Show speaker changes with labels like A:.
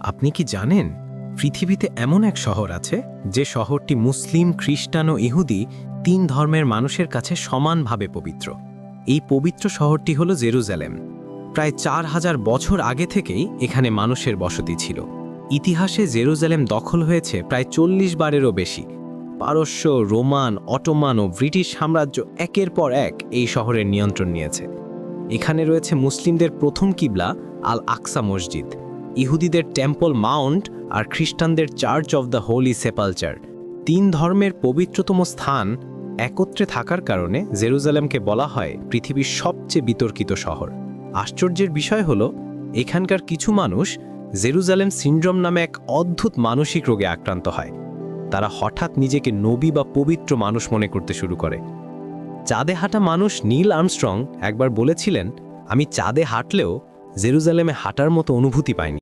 A: আপনি কি জানেন, পৃথিবীতে এমন এক শহর আছে, যে শহরটি মুসলিম, খ্রিস্টান ও ইহুদি তিন ধর্মের মানুষের কাছে সমানভাবে পবিত্র। এই পবিত্র শহরটি হল জেরুজালেম। প্রায় চার হাজার বছর আগে থেকেই এখানে মানুষের বসতি ছিল। ইতিহাসে জেরুজালেম দখল হয়েছে প্রায় চল্লিশ বারেরও বেশি। পারস্য, রোমান, অটোমান ও ব্রিটিশ সাম্রাজ্য একের পর এক এই শহরের নিয়ন্ত্রণ নিয়েছে। এখানে রয়েছে মুসলিমদের প্রথম কিবলা, আল আকসা মসজিদ। ইহুদিদের টেম্পল মাউন্ট আর খ্রিস্টানদের church of the holy sepulchre. তিন ধর্মের পবিত্রতম স্থান একত্রে থাকার কারণে জেরুজালেমকে বলা হয় পৃথিবীর সবচেয়ে বিতর্কিত শহর। আশ্চর্যের বিষয় হল, এখানকার কিছু মানুষ জেরুজালেম সিন্ড্রোম নামে এক অদ্ভুত মানসিক রোগে আক্রান্ত হয়। তারা হঠাৎ নিজেকে নবী বা পবিত্র মানুষ মনে করতে শুরু করে। চাঁদে হাঁটা মানুষ নীল আর্মস্ট্রং একবার বলেছিলেন, আমি চাঁদে হাঁটলেও জেরুজালেমে হাঁটার মতো অনুভূতি পাইনি।